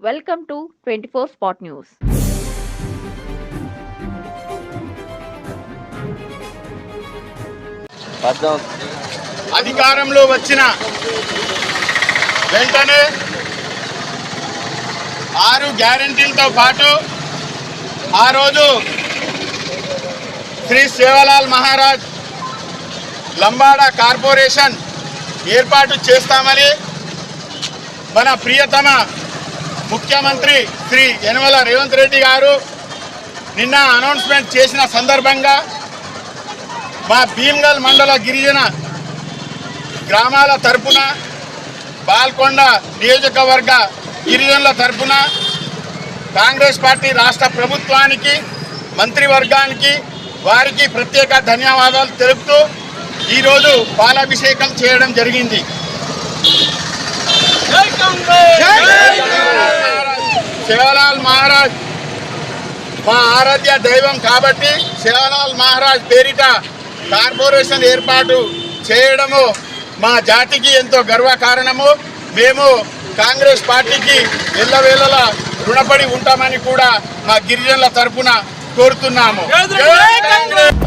Welcome to twenty four spot news. అధికారంలో వచ్చిన వెంటనే ఆరు గ్యారంటీలతో పాటు ఆ రోజు శ్రీ సేవలాల్ మహారాజ్ లంబాడా కార్పొరేషన్ ఏర్పాటు చేస్తామని మన ప్రియతమ ముఖ్యమంత్రి శ్రీ యనమల రేవంత్ రెడ్డి గారు నిన్న అనౌన్స్మెంట్ చేసిన సందర్భంగా మా భీమ్గల్ మండల గిరిజన గ్రామాల తరపున బాల్కొండ నియోజకవర్గ గిరిజనుల తరపున కాంగ్రెస్ పార్టీ రాష్ట్ర ప్రభుత్వానికి మంత్రివర్గానికి వారికి ప్రత్యేక ధన్యవాదాలు తెలుపుతూ ఈరోజు పాలాభిషేకం చేయడం జరిగింది. మహారాజ్. మా ఆరాధ్య దైవం కాబట్టి శివలాల్ మహారాజ్ పేరిట కార్పొరేషన్ ఏర్పాటు చేయడము మా జాతికి ఎంతో గర్వకారణము. మేము కాంగ్రెస్ పార్టీకి ఎల్లవేళలా రుణపడి ఉంటామని కూడా మా గిరిజనుల తరపున కోరుతున్నాము. కాంగ్రెస్!